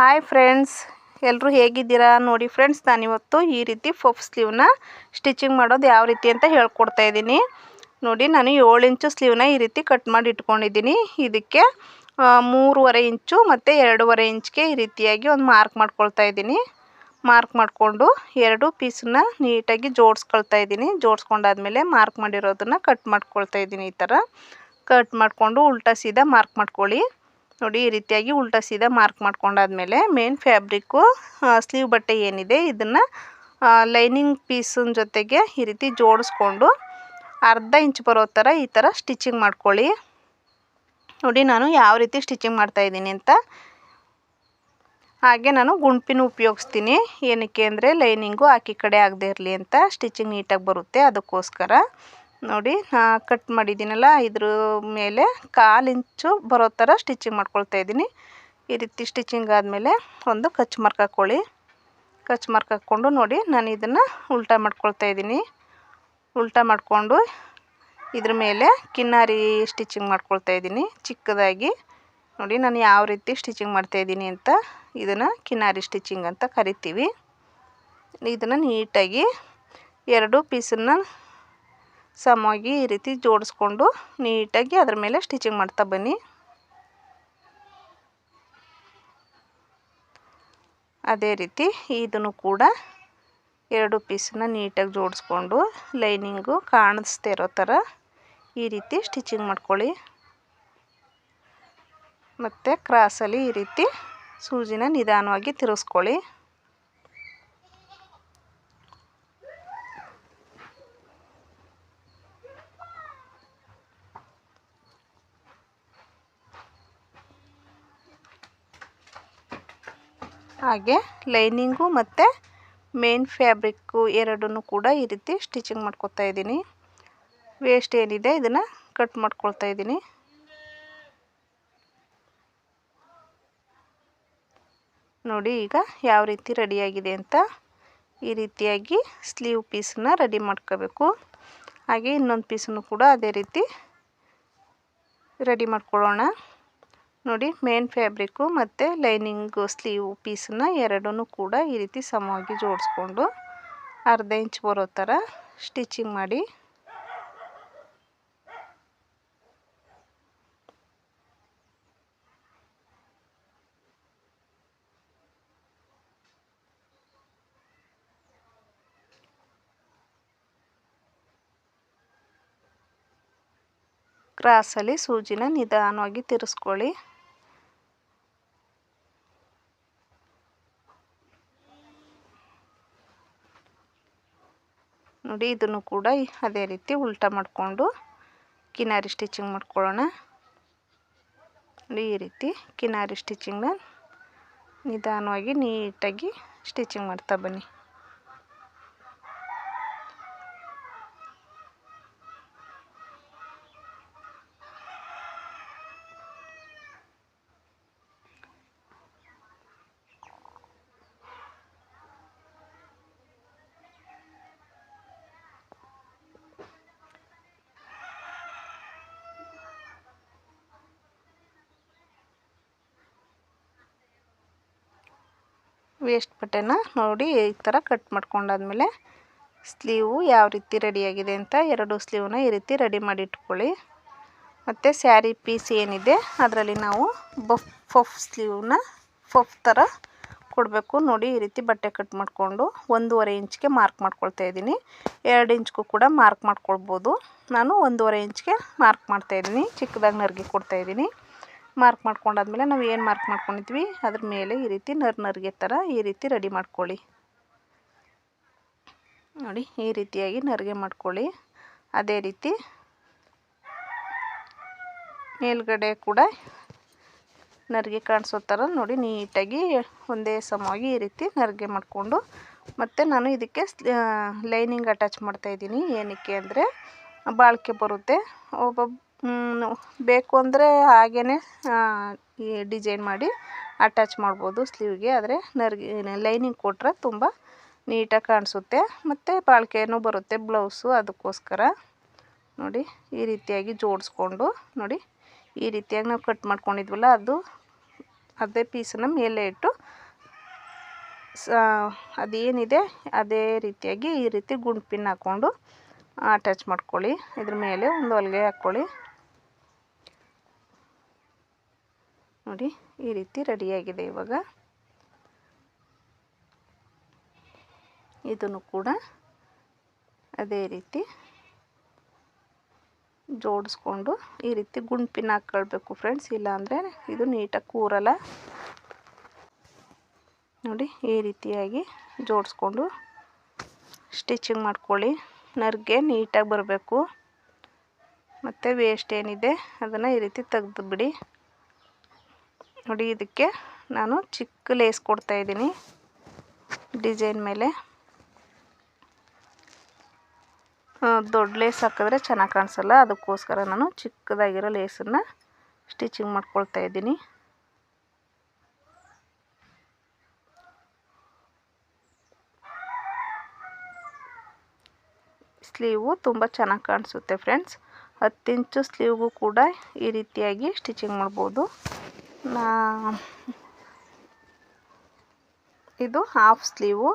Hi friends ಎಲ್ಲರೂ ಹೇಗಿದ್ದೀರಾ? ನೋಡಿ ಫ್ರೆಂಡ್ಸ್ ನಾನಿವತ್ತು ಈ ರೀತಿ ಫಫ್ ಸ್ಲೀವ್ನ ಸ್ಟಿಚಿಂಗ್ ಮಾಡೋದು ಯಾವ ರೀತಿ ಅಂತ ಹೇಳ್ಕೊಡ್ತಾ ಇದ್ದೀನಿ. ನೋಡಿ, ನಾನು ಏಳು ಇಂಚು ಸ್ಲೀವ್ನ ಈ ರೀತಿ ಕಟ್ ಮಾಡಿ ಇಟ್ಕೊಂಡಿದ್ದೀನಿ. ಇದಕ್ಕೆ ಮೂರುವರೆ ಇಂಚು ಮತ್ತು ಎರಡೂವರೆ ಇಂಚ್ಗೆ ಈ ರೀತಿಯಾಗಿ ಒಂದು ಮಾರ್ಕ್ ಮಾಡ್ಕೊಳ್ತಾ ಇದ್ದೀನಿ. ಮಾರ್ಕ್ ಮಾಡಿಕೊಂಡು ಎರಡು ಪೀಸನ್ನ ನೀಟಾಗಿ ಜೋಡಿಸ್ಕೊಳ್ತಾ ಇದ್ದೀನಿ. ಜೋಡಿಸ್ಕೊಂಡಾದ್ಮೇಲೆ ಮಾರ್ಕ್ ಮಾಡಿರೋದನ್ನು ಕಟ್ ಮಾಡ್ಕೊಳ್ತಾ ಇದ್ದೀನಿ ಈ ಥರ. ಕಟ್ ಮಾಡಿಕೊಂಡು ಉಲ್ಟಾ ಸೀದಾ ಮಾರ್ಕ್ ಮಾಡ್ಕೊಳ್ಳಿ. ನೋಡಿ ಈ ರೀತಿಯಾಗಿ ಉಲ್ಟಾ ಸೀದಾ ಮಾರ್ಕ್ ಮಾಡ್ಕೊಂಡಾದ್ಮೇಲೆ ಮೇನ್ ಫ್ಯಾಬ್ರಿಕ್ಕು ಸ್ಲೀವ್ ಬಟ್ಟೆ ಏನಿದೆ ಇದನ್ನು ಲೈನಿಂಗ್ ಪೀಸಿನ ಜೊತೆಗೆ ಈ ರೀತಿ ಜೋಡಿಸ್ಕೊಂಡು ಅರ್ಧ ಇಂಚ್ ಬರೋ ಥರ ಈ ಥರ ಸ್ಟಿಚಿಂಗ್ ಮಾಡ್ಕೊಳ್ಳಿ. ನೋಡಿ ನಾನು ಯಾವ ರೀತಿ ಸ್ಟಿಚಿಂಗ್ ಮಾಡ್ತಾ ಇದ್ದೀನಿ ಅಂತ. ಹಾಗೆ ನಾನು ಗುಂಪಿನ ಉಪಯೋಗಿಸ್ತೀನಿ. ಏನಕ್ಕೆ ಅಂದರೆ ಲೈನಿಂಗು ಆಕಿ ಕಡೆ ಆಗದೆ ಇರಲಿ ಅಂತ ಸ್ಟಿಚಿಂಗ್ ನೀಟಾಗಿ ಬರುತ್ತೆ ಅದಕ್ಕೋಸ್ಕರ. ನೋಡಿ ಕಟ್ ಮಾಡಿದ್ದೀನಲ್ಲ, ಇದ್ರ ಮೇಲೆ ಕಾಲು ಇಂಚು ಬರೋ ಥರ ಸ್ಟಿಚಿಂಗ್ ಮಾಡ್ಕೊಳ್ತಾ ಇದ್ದೀನಿ. ಈ ರೀತಿ ಸ್ಟಿಚಿಂಗ್ ಆದಮೇಲೆ ಒಂದು ಕಚ್ ಮಾರ್ಕ್ ಹಾಕ್ಕೊಳ್ಳಿ ಕಚ್ ಮಾರ್ಕ್ ಹಾಕ್ಕೊಂಡು ನೋಡಿ, ನಾನು ಇದನ್ನು ಉಲ್ಟಾ ಮಾಡ್ಕೊಳ್ತಾ ಇದ್ದೀನಿ. ಉಲ್ಟಾ ಮಾಡಿಕೊಂಡು ಇದ್ರ ಮೇಲೆ ಕಿನ್ನಾರಿ ಸ್ಟಿಚಿಂಗ್ ಮಾಡ್ಕೊಳ್ತಾ ಇದ್ದೀನಿ, ಚಿಕ್ಕದಾಗಿ. ನೋಡಿ, ನಾನು ಯಾವ ರೀತಿ ಸ್ಟಿಚಿಂಗ್ ಮಾಡ್ತಾ ಇದ್ದೀನಿ ಅಂತ ಇದನ್ನು ಕಿನ್ನಾರಿ ಸ್ಟಿಚಿಂಗ್ ಅಂತ ಕರಿತೀವಿ. ಇದನ್ನು ನೀಟಾಗಿ ಎರಡು ಪೀಸನ್ನು ಸಮವಾಗಿ ಈ ರೀತಿ ಜೋಡಿಸ್ಕೊಂಡು ನೀಟಾಗಿ ಅದ್ರ ಮೇಲೆ ಸ್ಟಿಚಿಂಗ್ ಮಾಡ್ತಾ ಬನ್ನಿ. ಅದೇ ರೀತಿ ಇದನ್ನು ಕೂಡ ಎರಡು ಪೀಸನ್ನ ನೀಟಾಗಿ ಜೋಡಿಸ್ಕೊಂಡು ಲೈನಿಂಗು ಕಾಣಿಸ್ತಾ ಇರೋ ಥರ ಈ ರೀತಿ ಸ್ಟಿಚಿಂಗ್ ಮಾಡ್ಕೊಳ್ಳಿ. ಮತ್ತು ಕ್ರಾಸಲ್ಲಿ ಈ ರೀತಿ ಸೂಜಿನ ನಿಧಾನವಾಗಿ ತಿರುಗಿಸ್ಕೊಳ್ಳಿ. ಹಾಗೆ ಲೈನಿಂಗು ಮತ್ತು ಮೇನ್ ಫ್ಯಾಬ್ರಿಕ್ಕು ಎರಡನ್ನೂ ಕೂಡ ಈ ರೀತಿ ಸ್ಟಿಚಿಂಗ್ ಮಾಡ್ಕೊತಾ ಇದ್ದೀನಿ. ವೇಸ್ಟ್ ಏನಿದೆ ಇದನ್ನು ಕಟ್ ಮಾಡ್ಕೊಳ್ತಾ ಇದ್ದೀನಿ. ನೋಡಿ ಈಗ ಯಾವ ರೀತಿ ರೆಡಿಯಾಗಿದೆ ಅಂತ ಈ ರೀತಿಯಾಗಿ ಸ್ಲೀವ್ ಪೀಸನ್ನ ರೆಡಿ ಮಾಡ್ಕೋಬೇಕು. ಹಾಗೆ ಇನ್ನೊಂದು ಪೀಸನ್ನು ಕೂಡ ಅದೇ ರೀತಿ ರೆಡಿ ಮಾಡ್ಕೊಳ್ಳೋಣ. ನೋಡಿ ಮೇನ್ ಫ್ಯಾಬ್ರಿಕ್ಕು ಮತ್ತು ಲೈನಿಂಗು ಸ್ಲೀವ್ ಪೀಸನ್ನ ಎರಡನ್ನೂ ಕೂಡ ಈ ರೀತಿ ಸಮವಾಗಿ ಜೋಡಿಸ್ಕೊಂಡು ಅರ್ಧ ಇಂಚ್ ಬರೋ ಥರ ಸ್ಟಿಚಿಂಗ್ ಮಾಡಿ. ಕ್ರಾಸಲ್ಲಿ ಸೂಜಿನ ನಿಧಾನವಾಗಿ ತಿರ್ಸ್ಕೊಳ್ಳಿ. ನೋಡಿ, ಇದನ್ನು ಕೂಡ ಅದೇ ರೀತಿ ಉಲ್ಟಾ ಮಾಡಿಕೊಂಡು ಕಿನಾರಿ ಸ್ಟಿಚಿಂಗ್ ಮಾಡ್ಕೊಳ್ಳೋಣ. ನೋಡಿ, ಈ ರೀತಿ ಕಿನಾರಿ ಸ್ಟಿಚಿಂಗ್ನ ನಿಧಾನವಾಗಿ ನೀಟಾಗಿ ಸ್ಟಿಚಿಂಗ್ ಮಾಡ್ತಾ ಬನ್ನಿ. ವೇಸ್ಟ್ ಬಟ್ಟೆನ ನೋಡಿ ಈ ಥರ ಕಟ್ ಮಾಡ್ಕೊಂಡಾದ್ಮೇಲೆ ಸ್ಲೀವು ಯಾವ ರೀತಿ ರೆಡಿಯಾಗಿದೆ ಅಂತ ಎರಡು ಸ್ಲೀವ್ನ ಈ ರೀತಿ ರೆಡಿ ಮಾಡಿ ಇಟ್ಕೊಳ್ಳಿ ಮತ್ತು ಸ್ಯಾರಿ ಪೀಸ್ ಏನಿದೆ ಅದರಲ್ಲಿ ನಾವು ಬಫ್, ಫಫ್ ಸ್ಲೀವ್ನ ಫಫ್ ಥರ ಕೊಡಬೇಕು. ನೋಡಿ ಈ ರೀತಿ ಬಟ್ಟೆ ಕಟ್ ಮಾಡಿಕೊಂಡು ಒಂದೂವರೆ ಇಂಚ್ಗೆ ಮಾರ್ಕ್ ಮಾಡ್ಕೊಳ್ತಾ ಇದ್ದೀನಿ. ಎರಡು ಇಂಚ್ಗೂ ಕೂಡ ಮಾರ್ಕ್ ಮಾಡ್ಕೊಳ್ಬೋದು. ನಾನು ಒಂದೂವರೆ ಇಂಚ್ಗೆ ಮಾರ್ಕ್ ಮಾಡ್ತಾಯಿದ್ದೀನಿ ಚಿಕ್ಕದಾಗಿ ನರ್ಗೆ ಕೊಡ್ತಾಯಿದ್ದೀನಿ ಮಾರ್ಕ್ ಮಾಡ್ಕೊಂಡಾದ್ಮೇಲೆ ನಾವು ಏನು ಮಾರ್ಕ್ ಮಾಡ್ಕೊಂಡಿದ್ವಿ? ಅದ್ರ ಮೇಲೆ ಈ ರೀತಿ ನರ್ ನರ್ಗೆ ಥರ ಈ ರೀತಿ ರೆಡಿ ಮಾಡ್ಕೊಳ್ಳಿ. ನೋಡಿ, ಈ ರೀತಿಯಾಗಿ ನರ್ಗೆ ಮಾಡ್ಕೊಳ್ಳಿ. ಅದೇ ರೀತಿ ಮೇಲ್ಗಡೆ ಕೂಡ ನರ್ಗೆ ಕಾಣಿಸೋ ಥರ ನೋಡಿ, ನೀಟಾಗಿ ಒಂದೇ ಸಮವಾಗಿ ಈ ರೀತಿ ನರ್ಗೆ ಮಾಡಿಕೊಂಡು. ಮತ್ತು ನಾನು ಇದಕ್ಕೆ ಲೈನಿಂಗ್ ಅಟ್ಯಾಚ್ ಮಾಡ್ತಾಯಿದ್ದೀನಿ ಏನಕ್ಕೆ ಅಂದರೆ ಬಾಳಿಕೆ ಬರುತ್ತೆ. ಒಬ್ಬೊಬ್ಬ ಬೇಕು ಅಂದರೆ ಹಾಗೆಯೇ ಈ ಡಿಸೈನ್ ಮಾಡಿ ಅಟ್ಯಾಚ್ ಮಾಡ್ಬೋದು ಸ್ಲೀವ್ಗೆ ಆದರೆ ನರ್ಗೆ ಲೈನಿಂಗ್ ಕೊಟ್ಟರೆ ತುಂಬ ನೀಟಾಗಿ ಕಾಣಿಸುತ್ತೆ. ಮತ್ತು ಬಾಳಿಕೆನೂ ಬರುತ್ತೆ ಬ್ಲೌಸು ಅದಕ್ಕೋಸ್ಕರ. ನೋಡಿ, ಈ ರೀತಿಯಾಗಿ ಜೋಡಿಸ್ಕೊಂಡು, ನೋಡಿ, ಈ ರೀತಿಯಾಗಿ ನಾವು ಕಟ್ ಮಾಡ್ಕೊಂಡಿದ್ವಲ್ಲ, ಅದು, ಅದೇ ಪೀಸನ್ನು ಮೇಲೆ ಇಟ್ಟು ಅದೇನಿದೆ, ಅದೇ ರೀತಿಯಾಗಿ ಈ ರೀತಿ ಗುಂಡು ಪಿನ್ ಹಾಕ್ಕೊಂಡು ಅಟ್ಯಾಚ್ ಮಾಡ್ಕೊಳ್ಳಿ. ಇದ್ರ ಮೇಲೆ ಒಂದು ಹೊಲಿಗೆ ಹಾಕ್ಕೊಳ್ಳಿ ನೋಡಿ, ಈ ರೀತಿ ರೆಡಿಯಾಗಿದೆ ಇವಾಗ. ಇದನ್ನು ಕೂಡ ಅದೇ ರೀತಿ ಜೋಡಿಸ್ಕೊಂಡು ಈ ರೀತಿ ಗುಂಡು ಪಿನ್ ಹಾಕ್ಕೊಳ್ಬೇಕು ಫ್ರೆಂಡ್ಸ್. ಇಲ್ಲಾಂದರೆ ಇದು ನೀಟಾಗಿ ಕೂರಲ್ಲ. ನೋಡಿ, ಈ ರೀತಿಯಾಗಿ ಜೋಡಿಸ್ಕೊಂಡು ಸ್ಟಿಚಿಂಗ್ ಮಾಡ್ಕೊಳ್ಳಿ. ನರ್ಗೆ ನೀಟಾಗಿ ಬರಬೇಕು. ಮತ್ತು ವೇಸ್ಟ್ ಏನಿದೆ, ಅದನ್ನು ಈ ರೀತಿ ತೆಗೆದು ಬಿಡಿ ನೋಡಿ, ಇದಕ್ಕೆ ನಾನು ಚಿಕ್ಕ ಲೇಸ್ ಕೊಡ್ತಾಯಿದ್ದೀನಿ ಡಿಸೈನ್ ಮೇಲೆ. ದೊಡ್ಡ ಲೇಸ್ ಹಾಕಿದ್ರೆ ಚೆನ್ನಾಗಿ ಕಾಣಿಸಲ್ಲ, ಅದಕ್ಕೋಸ್ಕರ ನಾನು ಚಿಕ್ಕದಾಗಿರೋ ಲೇಸನ್ನು ಸ್ಟಿಚಿಂಗ್ ಮಾಡ್ಕೊಳ್ತಾ ಇದ್ದೀನಿ. ಸ್ಲೀವು ತುಂಬ ಚೆನ್ನಾಗಿ ಕಾಣಿಸುತ್ತೆ ಫ್ರೆಂಡ್ಸ್. ಹತ್ತು ಇಂಚು ಸ್ಲೀವ್ಗೂ ಕೂಡ ಈ ರೀತಿಯಾಗಿ ಸ್ಟಿಚಿಂಗ್ ಮಾಡ್ಬೋದು. ಇದು ಹಾಫ್ ಸ್ಲೀವು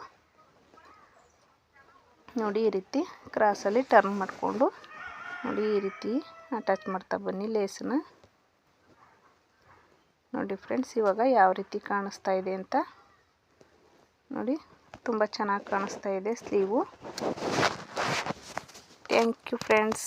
ನೋಡಿ ಈ ರೀತಿ ಕ್ರಾಸಲ್ಲಿ ಟರ್ನ್ ಮಾಡಿಕೊಂಡು ನೋಡಿ ಈ ರೀತಿ ಅಟ್ಯಾಚ್ ಮಾಡ್ತಾ ಬನ್ನಿ ಲೇಸನ್ನ ನೋಡಿ ಫ್ರೆಂಡ್ಸ್ ಇವಾಗ ಯಾವ ರೀತಿ ಕಾಣಿಸ್ತಾ ಇದೆ ಅಂತ. ನೋಡಿ ತುಂಬ ಚೆನ್ನಾಗಿ ಕಾಣಿಸ್ತಾ ಇದೆ ಸ್ಲೀವು ಥ್ಯಾಂಕ್ ಯು ಫ್ರೆಂಡ್ಸ್